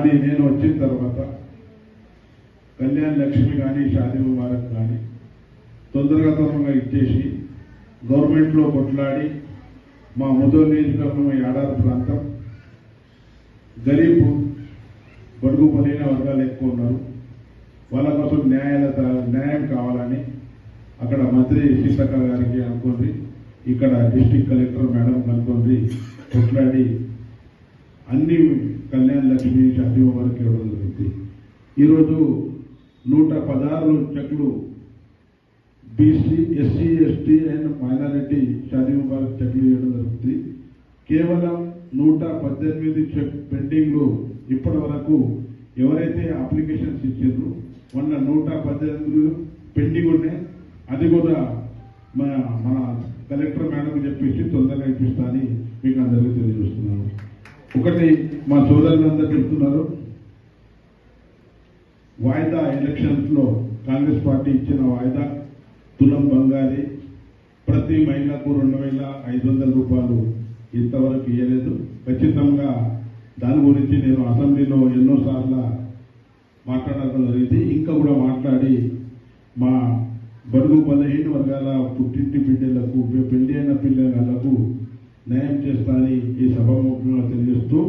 కానీ నేను వచ్చిన తర్వాత కళ్యాణ్ లక్ష్మి కానీ షాదీ ముబారక్ కానీ తొందరగా తొందరగా ఇచ్చేసి గవర్నమెంట్లో కొట్లాడి మా ముదో నియోజకవర్గం ఏడాది ప్రాంతం. గరీబ్ బడుగు బలైన వర్గాలు ఎక్కువ ఉన్నారు. వాళ్ళ కోసం న్యాయాల న్యాయం కావాలని అక్కడ మంత్రి సీతక్క గారికి అనుకోండి. ఇక్కడ డిస్టిక్ కలెక్టర్ మేడం అనుకోండి కొట్లాడి అన్ని కళ్యాణ్ లక్ష్మి షాదీ వారికి ఇవ్వడం జరుగుతుంది ఈరోజు నూట పదహారు చెక్లు BC SC ST and minority Shaadi Mubarak చెక్లు ఇవ్వడం జరుగుతుంది. కేవలం నూట పద్దెనిమిది చెక్ పెండింగ్లు ఇప్పటి వరకు ఎవరైతే అప్లికేషన్స్ ఇచ్చారో మొన్న నూట పద్దెనిమిది పెండింగ్ ఉన్నాయి. అది కూడా మన మన కలెక్టర్ మేడం చెప్పేసి తొందరగా ఇప్పిస్తా అని ఒకటి మా సోదరులందరూ చెప్తున్నారు. వాయిదా ఎలక్షన్స్లో కాంగ్రెస్ పార్టీ ఇచ్చిన వాయిదా తులం బంగారి. ప్రతి మహిళకు రెండు వేల ఐదు వందల రూపాయలు ఇంతవరకు ఇవ్వలేదు ఖచ్చితంగా దాని గురించి నేను అసెంబ్లీలో ఎన్నోసార్లు మాట్లాడడం జరిగింది. ఇంకా కూడా మాట్లాడి మా బడుగు బలహీన వర్గాల పుట్టింటి బిడ్డలకు పెళ్ళి అయిన పిల్లలకు న్యాయం చేస్తానని ఈ సభ